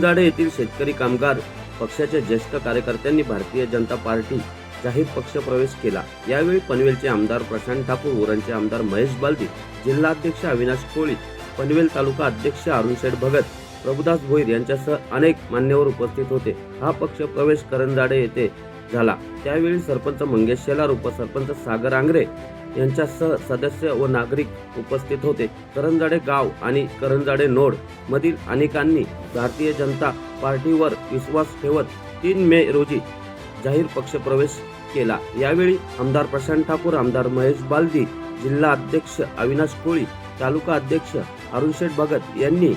करंजाडे येथील शेतकरी कामगार पक्षाच्या ज्येष्ठ कार्यकर्त्यांनी भारतीय जनता पार्टी जाहीर पक्ष प्रवेश केला. यावेळी पनवेलचे आमदार प्रशांत ठाकूर उरणचे आमदार महेश बालदी जिल्हाध्यक्ष अविनाश कोळी पनवेल तालुका अध्यक्ष अरुण शेठ भगत प्रभुदास भोईर यांच्यासह अनेक मान्यवर उपस्थित होते. हा पक्ष प्रवेश करंजाडे येथे झाला. त्यावेळी सरपंच मंगेश शेलार उपसरपंच सागर आंग्रे यांच्यासह सदस्य व नागरिक उपस्थित होते. करंजाडे गाव आणि करंजाडे नोड मधील अनेकांनी भारतीय जनता पार्टीवर विश्वास ठेवत तीन मे रोजी जाहीर पक्ष प्रवेश केला. यावेळी आमदार प्रशांत ठाकूर आमदार महेश बालदी जिल्हा अध्यक्ष अविनाश कोळी तालुका अध्यक्ष अरुण शेठ भगत यांनी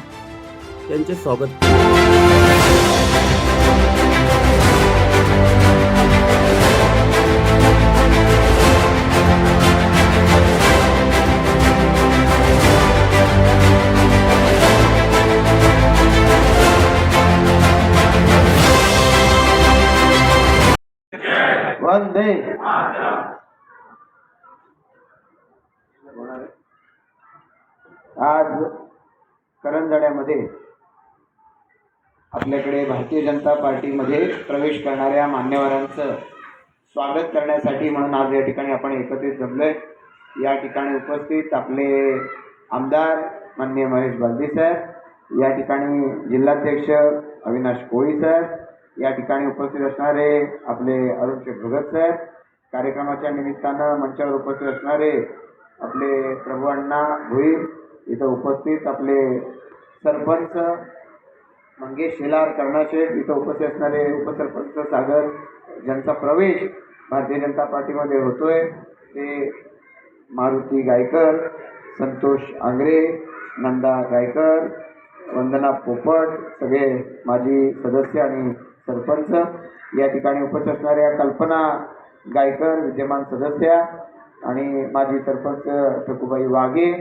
त्यांचे स्वागत केले. वंदे आज करंजड्यामध्ये आपल्याकडे भारतीय जनता पार्टीमध्ये प्रवेश करणाऱ्या मान्यवरांचं स्वागत करण्यासाठी म्हणून आज या ठिकाणी आपण एकत्रित जमलोय. या ठिकाणी उपस्थित आपले आमदार माननीय महेश बालदी सर या ठिकाणी जिल्हाध्यक्ष अविनाश कोळी सर या ठिकाणी उपस्थित असणारे आपले अरुण शेठ भगत साहेब कार्यक्रमाच्या निमित्तानं मंचावर उपस्थित असणारे आपले प्रभू अण्णा भोईर इथं उपस्थित आपले सरपंच मंगेश शेलार कर्णाशेठ इथं उपस्थित असणारे उपसरपंच सागर ज्यांचा प्रवेश भारतीय जनता पार्टीमध्ये होतोय ते मारुती गायकर संतोष आंग्रे नंदा गायकर वंदना पोपट सगळे माजी सदस्य आणि सरपंच या ठिकाणी उपस्थित असणाऱ्या कल्पना गायकर विद्यमान सदस्या आणि माजी सरपंच ठकूबाई वाघे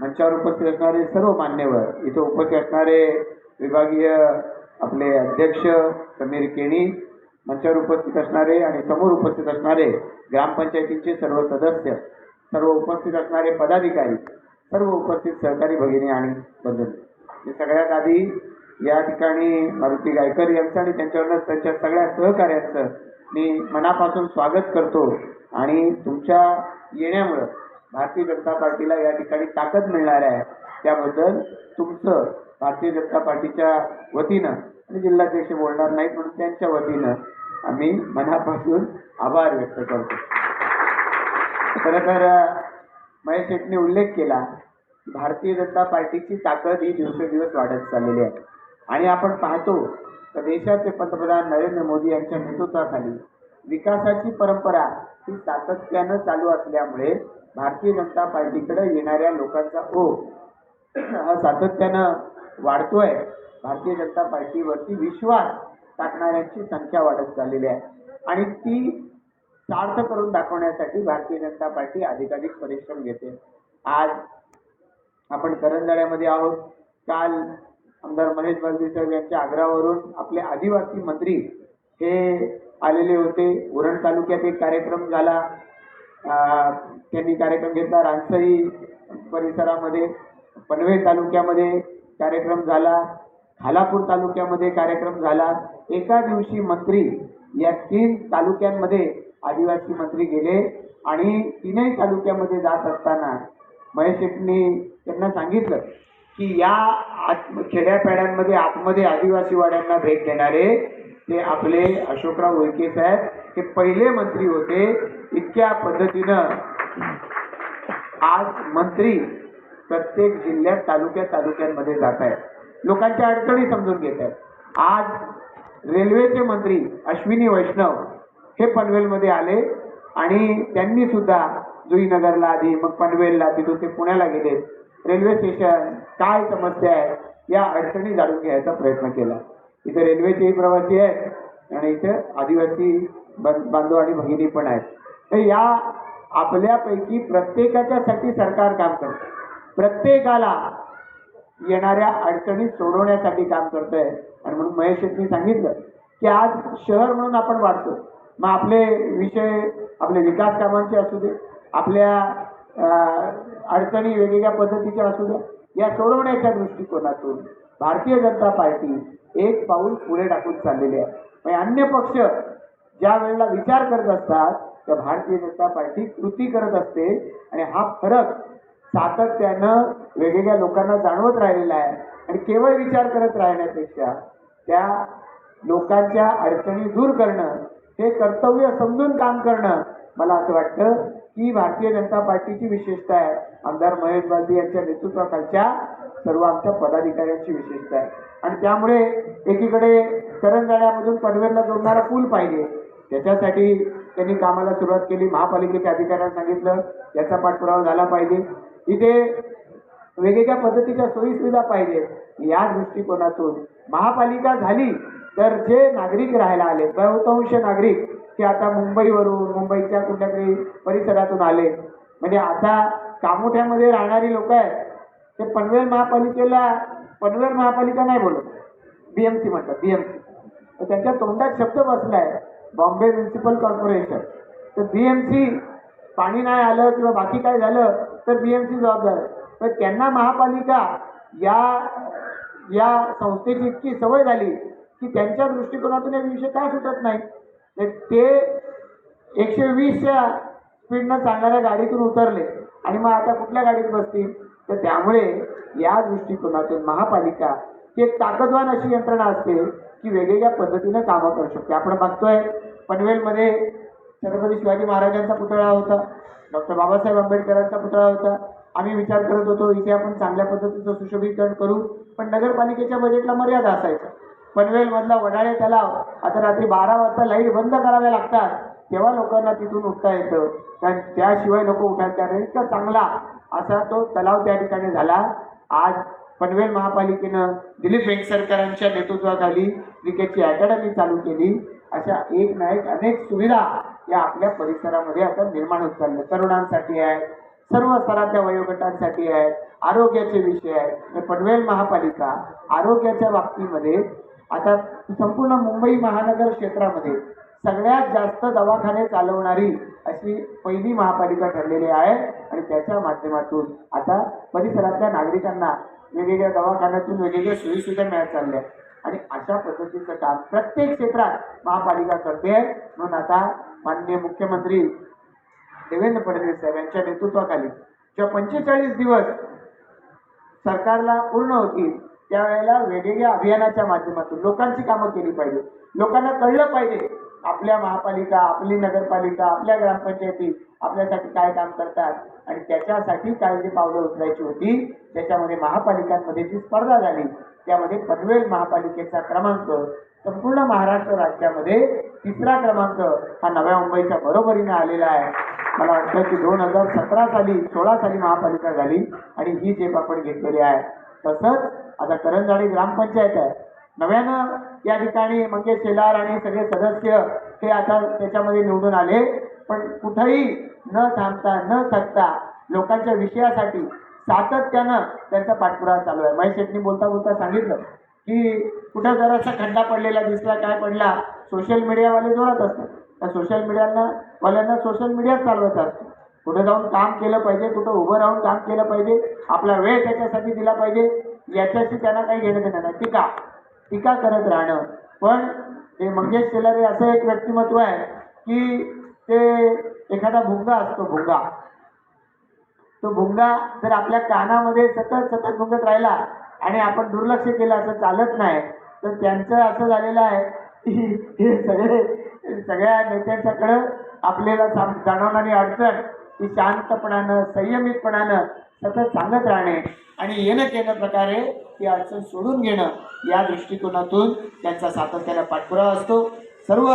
मंचावर उपस्थित असणारे सर्व मान्यवर इथं उपस्थित असणारे विभागीय आपले अध्यक्ष समीर केणी मंचावर उपस्थित असणारे आणि समोर उपस्थित असणारे ग्रामपंचायतीचे सर्व सदस्य सर्व उपस्थित असणारे पदाधिकारी सर्व उपस्थित सहकारी भगिनी आणि बंधू. मी सगळ्यात आधी या ठिकाणी मारुती गायकर यांचं आणि त्यांच्यावरच त्यांच्या सगळ्या सहकार्यांचं मी मनापासून स्वागत करतो. आणि तुमच्या येण्यामुळं भारतीय जनता पार्टीला या ठिकाणी ताकद मिळणार आहे. त्याबद्दल तुमचं भारतीय जनता पार्टीच्या वतीनं आणि जिल्हाध्यक्ष बोलणार नाहीत म्हणून त्यांच्या वतीनं आम्ही मनापासून आभार व्यक्त करतो. खरं तर महेश शेटने उल्लेख केला भारतीय जनता पार्टीची ताकद ही दिवसेंदिवस वाढत चाललेली आहे. आणि आपण पाहतो तर देशाचे पंतप्रधान नरेंद्र मोदी यांच्या नेतृत्वाखाली विकासाची परंपरा ही सातत्यानं चालू असल्यामुळे भारतीय जनता पार्टीकडे येणाऱ्या लोकांचा ओघ हा सातत्यानं वाढतोय. भारतीय जनता पार्टीवरती विश्वास टाकणाऱ्यांची संख्या वाढत चाललेली आहे. आणि ती सार्थ करून दाखवण्यासाठी भारतीय जनता पार्टी अधिकाधिक परिश्रम घेते. आज आपण करंजाड्यामध्ये आहोत. काल आमदार महेश बालदी साहेब यांच्या आग्रहावरून आपले आदिवासी मंत्री हे आलेले होते. उरण तालुक्यात एक कार्यक्रम झाला. त्यांनी कार्यक्रम घेतला. रानसई परिसरामध्ये पनवे तालुक्यामध्ये कार्यक्रम झाला. खालापूर तालुक्यामध्ये कार्यक्रम झाला. एका दिवशी मंत्री या तीन तालुक्यांमध्ये आदिवासी मंत्री गेले आणि तीनही तालुक्यामध्ये जात असताना महेश शेट्टी त्यांना सांगितलं की या आत खेड्यापेड्यांमध्ये आतमध्ये आदिवासी वाड्यांना भेट देणारे ते आपले अशोकराव उळके साहेब हे पहिले मंत्री होते. इतक्या पद्धतीनं आज मंत्री प्रत्येक जिल्ह्यात तालुक्यात तालुक्यांमध्ये जात आहेत. लोकांच्या अडचणी समजून घेत आहेत. आज रेल्वेचे मंत्री अश्विनी वैष्णव हे पनवेलमध्ये आले आणि त्यांनी सुद्धा जुईनगरला आधी मग पनवेलला तिथून ते पुण्याला गेले. रेल्वे स्टेशन काय समस्या आहे या अडचणी जाणून घ्यायचा प्रयत्न केला. इथे रेल्वेचेही प्रवासी आहेत आणि इथे आदिवासी बांधव आणि भगिनी पण आहेत. तर या आपल्यापैकी प्रत्येकाच्यासाठी सरकार काम करतं. प्रत्येकाला येणाऱ्या अडचणी सोडवण्यासाठी काम करतंय. आणि म्हणून महेश यांनी सांगितलं की आज शहर म्हणून आपण वाढतो मग आपले विषय आपले विकास कामांचे असू दे आपल्या अडचणी वेगवेगळ्या पद्धतीच्या असू द्या या सोडवण्याच्या दृष्टिकोनातून भारतीय जनता पार्टी एक पाऊल पुढे टाकून चाललेली आहे. म्हणजे अन्य पक्ष ज्या वेळेला विचार करत असतात तर भारतीय जनता पार्टी कृती करत असते. आणि हा फरक सातत्यानं वेगवेगळ्या लोकांना जाणवत राहिलेला आहे. आणि केवळ विचार करत राहण्यापेक्षा त्या लोकांच्या अडचणी दूर करणं हे कर्तव्य समजून काम करणं मला असं वाटतं ही भारतीय जनता पार्टीची विशेषता आहे. आमदार महेश बालदी यांच्या नेतृत्वाखालच्या सर्व आमच्या पदाधिकाऱ्यांची विशेषता आहे. आणि त्यामुळे एकीकडे करंजाळ्यामधून पनवेलला जोडणारा पूल पाहिजे. त्याच्यासाठी त्यांनी कामाला सुरुवात केली. महापालिकेच्या अधिकाऱ्यांना सांगितलं याचा पाठपुरावा झाला पाहिजे. इथे वेगवेगळ्या पद्धतीच्या सोयीसुविधा पाहिजे. या दृष्टिकोनातून महापालिका झाली तर जे नागरिक राहायला आले बहुतांश नागरिक ते आता मुंबईवरून मुंबईच्या कुठल्या तरी परिसरातून आले. म्हणजे आता कामोठ्यामध्ये राहणारी लोक आहेत. ते पनवेल महापालिकेला पनवेल महापालिका नाही बोलत. बीएमसी म्हणतात बीएमसी तर त्यांच्या तोंडात शब्द बसला आहे बॉम्बे म्युन्सिपल कॉर्पोरेशन. तर बीएमसी पाणी नाही आलं किंवा बाकी काय झालं तर बीएमसी जबाबदार आहे. तर त्यांना महापालिका या या संस्थेची इतकी सवय झाली की त्यांच्या दृष्टिकोनातून हे विषय का सुटत नाही? ते एकशे वीसच्या स्पीडनं चालणाऱ्या गाडीतून उतरले. आणि मग आता कुठल्या गाडीत बसतील? तर त्यामुळे या दृष्टिकोनातून महापालिका ही एक ताकदवान अशी यंत्रणा असते की वेगवेगळ्या पद्धतीनं कामं करू शकते. आपण बघतोय पनवेलमध्ये छत्रपती शिवाजी महाराजांचा पुतळा होता डॉक्टर बाबासाहेब आंबेडकरांचा पुतळा होता. आम्ही विचार करत होतो इथे आपण चांगल्या पद्धतीचं सुशोभीकरण करू पण नगरपालिकेच्या बजेटला मर्यादा असायच्या. पनवेलमधला वडाळे तलाव. आता रात्री बारा वाजता लाइट बंद कराव्या लागतात. तेव्हा लोकांना तिथून उठता येतं. कारण त्याशिवाय लोक उठायला. तयार नाही. इतका चांगला असा तो तलाव त्या ठिकाणी झाला. आज पनवेल महापालिकेनं दिलीप वेंगसरकरांच्या नेतृत्वाखाली क्रिकेटची अकॅडमी चालू केली. अशा एक ना एक अनेक सुविधा या आपल्या परिसरामध्ये आता निर्माण होत चालल्या. तरुणांसाठी आहे सर्व स्तराच्या वयोगटांसाठी आहे आरोग्याचे विषय आहेत. पनवेल महापालिका आरोग्याच्या बाबतीमध्ये आता संपूर्ण मुंबई महानगर क्षेत्रामध्ये सगळ्यात जास्त दवाखाने चालवणारी अशी पहिली महापालिका ठरलेली आहे. आणि त्याच्या माध्यमातून आता परिसरातल्या नागरिकांना वेगवेगळ्या दवाखान्यातून वेगवेगळ्या सोयीसुविधा मिळत चालल्या आणि अशा पद्धतीचं काम प्रत्येक क्षेत्रात महापालिका करते. म्हणून आता माननीय मुख्यमंत्री देवेंद्र फडणवीस साहेब यांच्या नेतृत्वाखाली जेव्हा पंचेचाळीस दिवस सरकारला पूर्ण होतील त्यावेळेला वेगवेगळ्या अभियानाच्या माध्यमातून लोकांची कामं केली पाहिजे. लोकांना कळलं पाहिजे आपल्या महापालिका आपली नगरपालिका आपल्या ग्रामपंचायती आपल्यासाठी काय काम करतात आणि त्याच्यासाठी काय जी पावलं उचलायची होती. त्याच्यामध्ये महापालिकांमध्ये जी स्पर्धा झाली त्यामध्ये पनवेल महापालिकेचा क्रमांक संपूर्ण महाराष्ट्र राज्यामध्ये तिसरा क्रमांक हा नव्या मुंबईच्या बरोबरीने आलेला आहे. मला वाटतं की दोन हजार सतरा साली सोळा साली महापालिका झाली आणि ही झेप आपण घेतलेली आहे. तसंच आता करंजाडी ग्रामपंचायत आहे. नव्यानं या ठिकाणी मंगेश शेलार आणि सगळे सदस्य हे आता त्याच्यामध्ये निवडून आले. पण कुठंही न थांबता न थकता लोकांच्या विषयासाठी सातत्यानं त्यांचा पाठपुरावा चालू आहे. महेश शेट्टी बोलता बोलता सांगितलं की कुठं जरासा खड्डा पडलेला दिसला काय पडला सोशल मीडियावाले जोरात असतात. त्या सोशल मीडियाला वाल्यांना सोशल मीडिया चालवत असतो कुठं जाऊन काम केलं पाहिजे कुठं उभं राहून काम केलं पाहिजे आपला वेळ त्याच्यासाठी दिला पाहिजे याच्याशी त्यांना काही घेणं देणं नाही. टीका टीका करत राहणं. पण ते मंगेश शेलारे असं एक व्यक्तिमत्व आहे की ते एखादा भुंगा असतो भुंगा. तो भुंगा जर आपल्या कानामध्ये सतत सतत भुंगत राहिला आणि आपण दुर्लक्ष केलं असं चालत नाही तर त्यांचं असं झालेलं आहे की हे सगळे सगळ्या नेत्यांच्याकडं आपल्याला साम- जाणवणारी अडचण ती शांतपणानं संयमितपणानं सतत सांगत राहणे आणि येणं केलं प्रकारे ती अडचण सोडून घेणं या दृष्टिकोनातून त्यांचा सातत्याला पाठपुरावा असतो. सर्व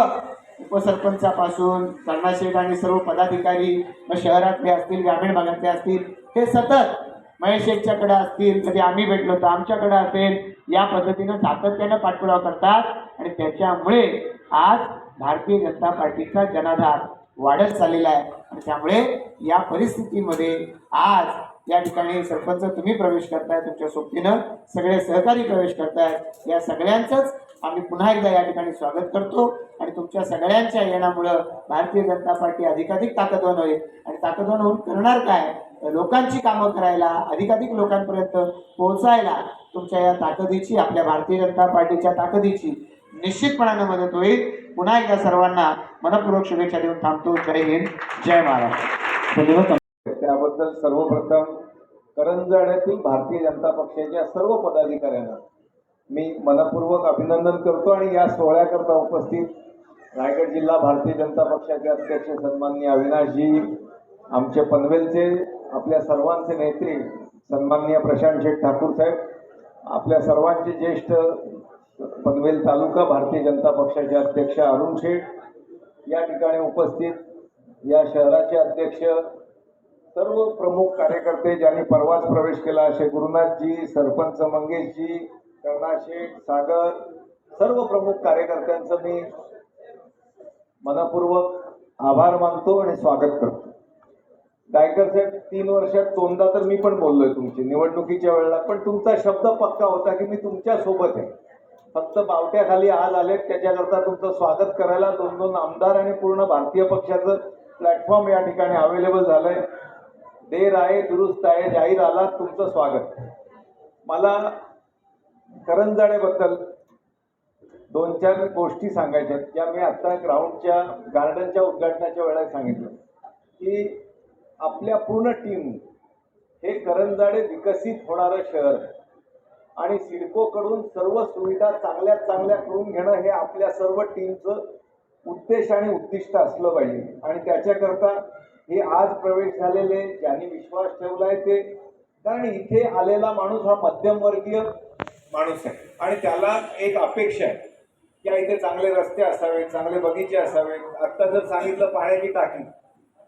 उपसरपंचापासून कर्णाशेठ आणि सर्व पदाधिकारी मग शहरातले असतील ग्रामीण भागातले असतील हे सतत महेश शेठच्याकडे असतील कधी आम्ही भेटलो तर आमच्याकडे असेल या पद्धतीनं सातत्यानं पाठपुरावा करतात. आणि त्याच्यामुळे आज भारतीय जनता पार्टीचा जनाधार वाढत चाललेला आहे. आणि त्यामुळे या परिस्थितीमध्ये आज या ठिकाणी सरपंच तुम्ही प्रवेश करताय तुमच्या सोबतीनं सगळे सहकारी प्रवेश करतायत या सगळ्यांचंच आम्ही पुन्हा एकदा या ठिकाणी स्वागत करतो. आणि तुमच्या सगळ्यांच्या येण्यामुळं भारतीय जनता पार्टी अधिकाधिक ताकदवान होईल. आणि ताकदवान होऊन करणार काय? लोकांची कामं करायला अधिकाधिक लोकांपर्यंत पोहोचायला तुमच्या या ताकदीची आपल्या भारतीय जनता पार्टीच्या ताकदीची निश्चितपणानं मदत होईल. पुन्हा एकदा सर्वांना मनपूर्वक शुभेच्छा देऊन थांबतो. जय हिंद जय महाराष्ट्र. धन्यवाद. त्याबद्दल सर्वप्रथम करंजाड्यातील भारतीय जनता पक्षाच्या सर्व पदाधिकाऱ्यांना मी मनपूर्वक अभिनंदन करतो आणि या सोहळ्याकरता उपस्थित रायगड जिल्हा भारतीय जनता पक्षाचे अध्यक्ष सन्माननीय अविनाशजी आमचे पनवेलचे आपल्या सर्वांचे नेते सन्माननीय प्रशांत शेठ ठाकूर साहेब आपल्या सर्वांचे ज्येष्ठ पनवेल तालुका भारतीय जनता पक्षाचे अध्यक्ष अरुण शेठ या ठिकाणी उपस्थित. या शहराचे अध्यक्ष सर्व प्रमुख कार्यकर्ते ज्यांनी परवाच प्रवेश केला असे गुरुनाथजी सरपंच मंगेशजी कर्णाशेठ सागर सर्व प्रमुख कार्यकर्त्यांचं मी मनपूर्वक आभार मानतो आणि स्वागत करतो. गायकर साहेब तीन वर्षात दोनदा तर मी पण बोललोय तुमची निवडणुकीच्या वेळेला पण तुमचा शब्द पक्का होता की मी तुमच्यासोबत आहे. फक्त बावट्याखाली आज आलेत. त्याच्याकरता तुमचं स्वागत करायला दोन दोन आमदार आणि पूर्ण भारतीय पक्षाचं प्लॅटफॉर्म या ठिकाणी अवेलेबल झालंय. देर आहे दुरुस्त आहे जाहीर आला तुमचं स्वागत. मला करंजाडेबद्दल दोन चार गोष्टी सांगायच्या ज्या मी आता ग्राउंडच्या गार्डनच्या उद्घाटनाच्या वेळेला सांगितलं की आपल्या पूर्ण टीम हे करंजाडे विकसित होणारं शहर आहे. आणि सिडकोकडून सर्व सुविधा चांगल्यात चांगल्या करून घेणं हे आपल्या सर्व टीमचं उद्देश आणि उद्दिष्ट असलं पाहिजे. आणि त्याच्याकरता हे आज प्रवेश झालेले ज्यांनी विश्वास ठेवलाय ते कारण इथे आलेला माणूस हा मध्यमवर्गीय माणूस आहे. आणि त्याला एक अपेक्षा आहे. की इथे चांगले रस्ते असावेत चांगले बगीचे असावेत. आत्ता जर सांगितलं पाण्याची टाकी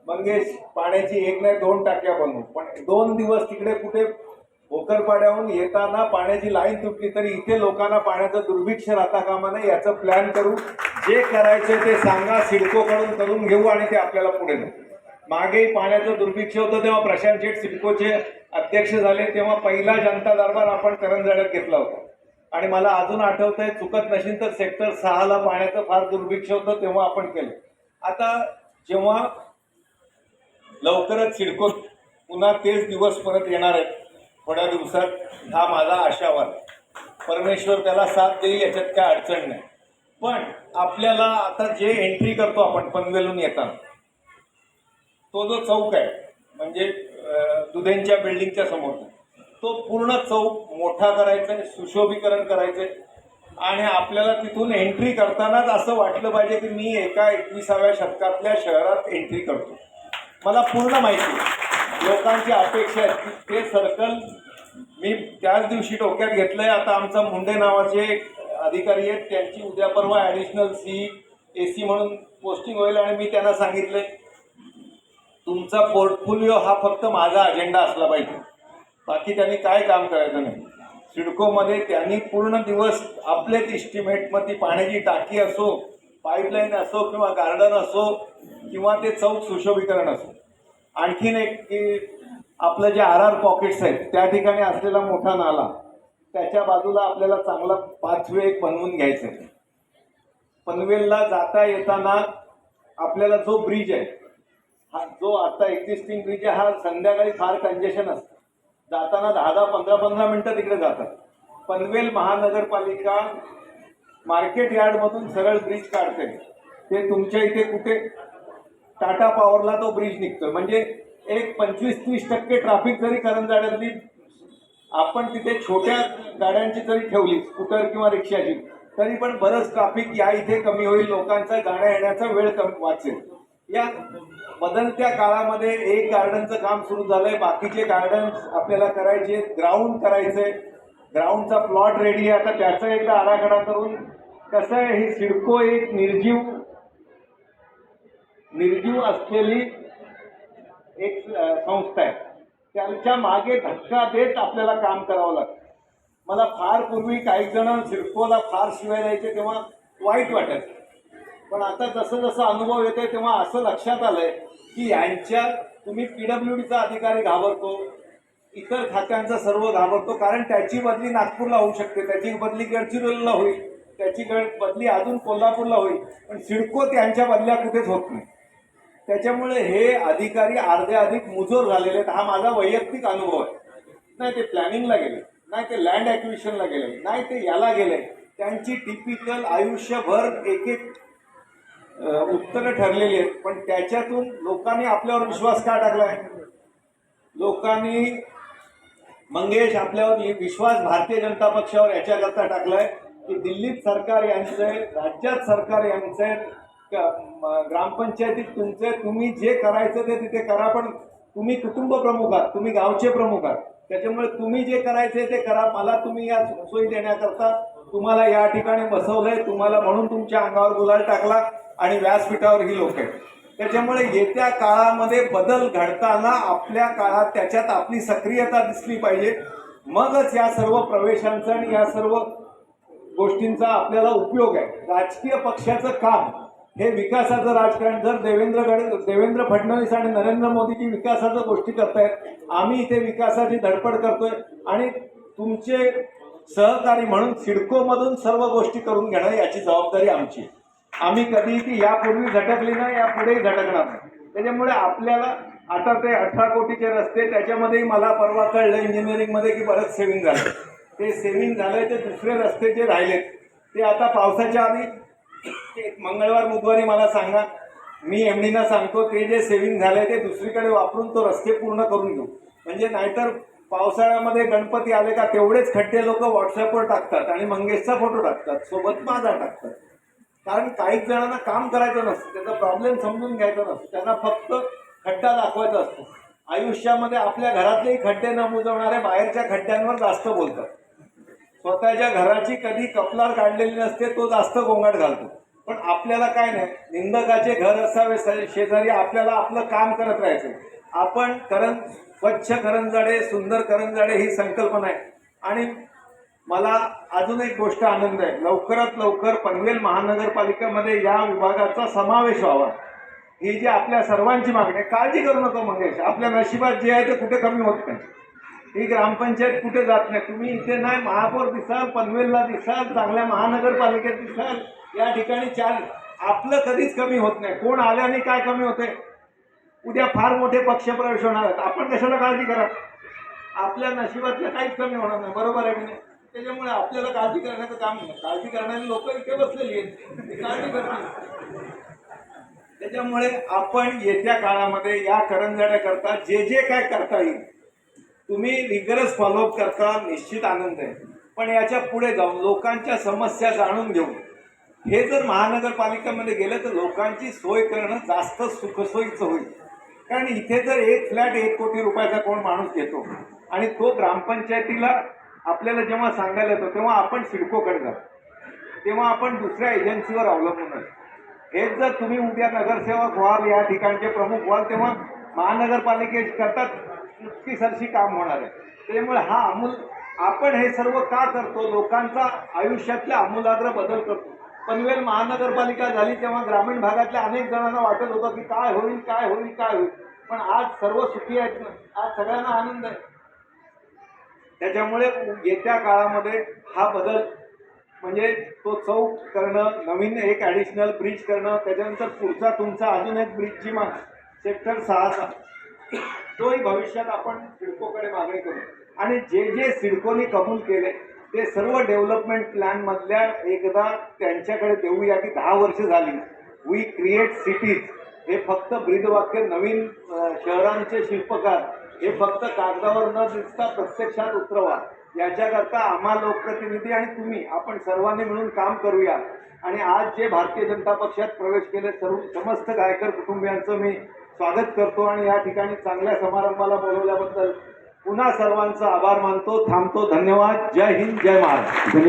मंगेश पाण्याची एक नाही दोन टाक्या बनवू. पण दोन दिवस तिकडे कुठे भोकरपाड्याहून येताना पाण्याची लाईन तुटली तरी इथे लोकांना पाण्याचं दुर्भिक्ष राहता कामा नये याचं प्लॅन करू जे करायचं ते सांगा सिडकोकडून करून घेऊ आणि ते आपल्याला पुढे नेऊ. मागे पाण्याचं दुर्भिक्ष होतं तेव्हा प्रशांत शेठ सिडकोचे अध्यक्ष झाले तेव्हा पहिला जनता दरबार आपण करंजाड्यात घेतला होता. आणि मला अजून आठवतंय चुकत नसेल तर सेक्टर सहाला पाण्याचं फार दुर्भिक्ष होतं तेव्हा आपण केलं. आता जेव्हा लवकरच सिडको पुन्हा तेच दिवस परत येणार आहेत थोड्या दिवसात हा माझा आशावाद. परमेश्वर त्याला साथ देईल याच्यात काय अडचण नाही. पण आपल्याला आता जे एंट्री करतो आपण पनवेलून येताना तो जो चौक आहे म्हणजे दुधेंच्या बिल्डिंगच्या समोर तो पूर्ण चौक मोठा करायचा आहे सुशोभीकरण आहे. आणि आपल्याला तिथून एंट्री करतानाच असं वाटलं पाहिजे की मी एका एकविसाव्या शतकातल्या शहरात एंट्री करतो. मला पूर्ण माहिती आहे. लोकांची अपेक्षा आहे की ते सर्कल मी त्याच दिवशी डोक्यात घेतलं आहे आता आमचा मुंडे नावाचे अधिकारी आहेत त्यांची उद्या परवा ॲडिशनल सी ए सी म्हणून पोस्टिंग होईल आणि मी त्यांना सांगितलं तुमचा पोर्टफोलिओ हा फक्त माझा अजेंडा असला पाहिजे. बाकी त्यांनी काय काम करायचं नाही. सिडकोमध्ये त्यांनी पूर्ण दिवस आपलेच इस्टिमेट मग ती पाण्याची टाकी असो पाईपलाईन असो किंवा गार्डन असो किंवा ते चौक सुशोभीकरण असो. आणखीन एक की आपलं जे आर आर पॉकेट्स आहेत त्या ठिकाणी असलेला मोठा नाला त्याच्या बाजूला आपल्याला चांगला पाचवे एक बनवून घ्यायचं आहे पनवेलला जाता येताना आपल्याला जो ब्रिज आहे हा जो आता एक्झिस्टिंग ब्रिज आहे हा संध्याकाळी फार कंजेशन असतं. जाताना दहा दहा पंधरा पंधरा मिनटं तिकडे जातात. पनवेल महानगरपालिका मार्केट यार्डमधून सरळ ब्रिज काढते. ते तुमच्या इथे कुठे? टाटा पॉवरला तो ब्रिज निघतो म्हणजे एक पंचवीस तीस टक्के ट्राफिक जरी करंजाड्यातली आपण तिथे छोट्या गाड्यांची जरी ठेवली स्कूटर किंवा रिक्षाची तरी पण बरंच ट्राफिक या इथे कमी होईल लोकांचा गाड्या येण्याचा वेळ कमी वाचेल. या बदलत्या काळामध्ये एक गार्डनचं काम सुरू झालंय बाकीचे गार्डन आपल्याला करायचे ग्राउंड करायचंय. ग्राउंडचा प्लॉट रेडी आहे. आता त्याचा एकदा आराखडा करून कसं आहे ही सिडको एक निर्जीव निर्जीव असलेली एक संस्था आहे. त्यांच्या मागे धक्का देत आपल्याला काम करावं लागतं. मला फार पूर्वी काही जण सिडकोला फार शिवाय द्यायचे तेव्हा वाईट वाटायचं पण आता जसं जसं अनुभव येतोय तेव्हा असं लक्षात आलंय की यांच्या तुम्ही पीडब्ल्यू डीचा अधिकारी घाबरतो इतर खात्यांचा सर्व घाबरतो कारण त्याची बदली नागपूरला होऊ शकते. त्याची बदली गडचिरोलीला होईल. त्याची गड बदली अजून कोल्हापूरला होईल. पण सिडको त्यांच्या बदल्या कुठेच होत नाही. त्याच्यामुळे हे अधिकारी अर्धे अधिक मुजोर झालेले आहेत. हा माझा वैयक्तिक अनुभव आहे. नाही ते प्लॅनिंगला गेले नाही ते लँड ॲक्विशनला गेले नाही ते याला गेले. त्यांची टिपिकल आयुष्यभर एक एक उत्तरं ठरलेली आहेत. पण त्याच्यातून लोकांनी आपल्यावर विश्वास का टाकला आहे लोकांनी मंगेश आपल्यावर विश्वास भारतीय जनता पक्षावर याच्याकरता टाकलाय की दिल्लीत सरकार यांचं आहे राज्यात सरकार यांचं आहे ग्रामपंचायतीत तुमचं तुम्ही जे करायचं ते तिथे करा पण तुम्ही कुटुंब प्रमुख आहात तुम्ही गावचे प्रमुख आहात. त्याच्यामुळे तुम्ही जे करायचे ते करा मला तुम्ही या सोयी देण्याकरता तुम्हाला या ठिकाणी बसवलंय तुम्हाला म्हणून तुमच्या अंगावर गुलाल टाकला आणि व्यासपीठावर ही लोक आहेत. त्याच्यामुळे येत्या काळामध्ये बदल घडताना आपल्या काळात त्याच्यात आपली सक्रियता दिसली पाहिजे. मगच या सर्व प्रवेशांचा आणि या सर्व गोष्टींचा आपल्याला उपयोग आहे. राजकीय पक्षाचं काम हे विकासाचं राजकारण जर देवेंद्र गड देवेंद्र फडणवीस आणि नरेंद्र मोदीजी विकासाच्या गोष्टी करतायत आम्ही इथे विकासाची धडपड करतोय आणि तुमचे सहकारी म्हणून सिडकोमधून सर्व गोष्टी करून घेणं याची जबाबदारी आमची आम्ही कधी ती यापूर्वी झटकली नाही यापुढेही झटकणार नाही. त्याच्यामुळे आपल्याला आता ते अठरा कोटीचे रस्ते त्याच्यामध्येही मला परवा कळलं इंजिनिअरिंगमध्ये की बरंच सेव्हिंग झालं ते सेव्हिंग झालंय ते दुसरे रस्ते जे राहिलेत ते आता पावसाच्या आधी एक मंगळवार बुधवारी मला सांगा. मी एमडीना सांगतो ते जे सेव्हिंग झालंय ते दुसरीकडे वापरून तो रस्ते पूर्ण करून घेऊ. म्हणजे नाहीतर पावसाळ्यामध्ये गणपती आले का तेवढेच खड्डे लोक व्हॉट्सअपवर टाकतात आणि मंगेशचा फोटो टाकतात सोबत माझा टाकतात. कारण काहीच जणांना काम करायचं नसतं त्याचा प्रॉब्लेम समजून घ्यायचा नसतो. त्यांना फक्त खड्डा दाखवायचा असतो. आयुष्यामध्ये आपल्या घरातलेही खड्डे न बुजवणारे बाहेरच्या खड्ड्यांवर जास्त बोलतात. स्वतःच्या घराची कधी कपलार काढलेली नसते तो जास्त गोंगाट घालतो. पण आपल्याला काय नाही निंदकाचे घर असावे शेजारी आपल्याला आपलं काम करत राहायचं. आपण करण स्वच्छ करंजाडे सुंदर करंजाडे ही संकल्पना आहे. आणि मला अजून एक गोष्ट आनंद आहे. लवकरात लवकर पनवेल महानगरपालिकेमध्ये या विभागाचा समावेश व्हावा. ही जी आपल्या सर्वांची मागणी आहे काळजी करू नका मंगेश. आपल्या नशिबात जे आहे ते कुठे कमी होत नाही. ही ग्रामपंचायत कुठे जात नाही? तुम्ही इथे नाही महापौर दिसाल पनवेलला दिसाल चांगल्या महानगरपालिकेत दिसाल या ठिकाणी चार आपलं कधीच कमी होत नाही. कोण आल्याने काय कमी होते? उद्या फार मोठे पक्षप्रवेश होणार आहेत. आपण कशाला काळजी करा आपल्या नशिबातलं काहीच कमी होणार नाही. बरोबर आहे की नाही? त्याच्यामुळे आपल्याला काळजी करण्याचं काम नाही. काळजी करणारी लोक इथे बसलेली आहेत. काळजी करतील. त्याच्यामुळे आपण येत्या काळामध्ये या करंजाड्याकरता जे जे काय करता येईल तुम्ही रिगरस फॉलोअप करता निश्चित आनंद आहे. पण याच्यापुढे जाऊन लोकांच्या समस्या जाणून घेऊन हे जर महानगरपालिकेमध्ये गेलं तर लोकांची सोय करणं जास्त सुखसोयीचं होईल. कारण इथे जर एक फ्लॅट एक कोटी रुपयाचा कोण माणूस घेतो आणि तो ग्रामपंचायतीला आपल्याला जेव्हा सांगायला येतो तेव्हा आपण सिडकोकडे जातो. तेव्हा आपण दुसऱ्या एजन्सीवर अवलंबून असतो. हेच जर तुम्ही उद्या नगरसेवक व्हाल या ठिकाणचे प्रमुख व्हाल तेव्हा महानगरपालिके करतात इतकी काम होणार आहे. त्यामुळे हा अमूल आपण हे सर्व का करतो? लोकांचा आयुष्यातल्या आमूलाग्र बदल करतो. पनवेल महानगरपालिका झाली तेव्हा ग्रामीण भागातल्या अनेक जणांना वाटत होतं की काय होईल काय होईल काय होईल. पण आज सर्व सुखी आहेत. ना आज सगळ्यांना आनंद आहे. त्याच्यामुळे येत्या काळामध्ये हा बदल म्हणजे तो चौक करणं नवीन एक ॲडिशनल ब्रिज करणं त्याच्यानंतर पुढचा तुमचा अजून एक ब्रिजची मा सेक्टर सहाचा. तोही भविष्यात आपण सिडकोकडे मागणी करू. आणि जे जे सिडकोने कबूल केले ते सर्व डेव्हलपमेंट प्लॅनमधल्या एकदा त्यांच्याकडे देऊया की दहा वर्ष झाली. वी क्रिएट सिटीज हे फक्त ब्रीदवाक्य नवीन शहरांचे शिल्पकार हे फक्त कागदावर न दिसता प्रत्यक्षात उतरवा. याच्याकरता आम्हा लोकप्रतिनिधी आणि तुम्ही आपण सर्वांनी मिळून काम करूया. आणि आज जे भारतीय जनता पक्षात प्रवेश केले सर्व समस्त गायकर कुटुंबियांचं मी स्वागत करतो आणि या ठिकाणी चांगल्या समारंभाला बोलवल्याबद्दल पुन्हा सर्वांचा आभार मानतो थांबतो. धन्यवाद. जय हिंद जय महाराज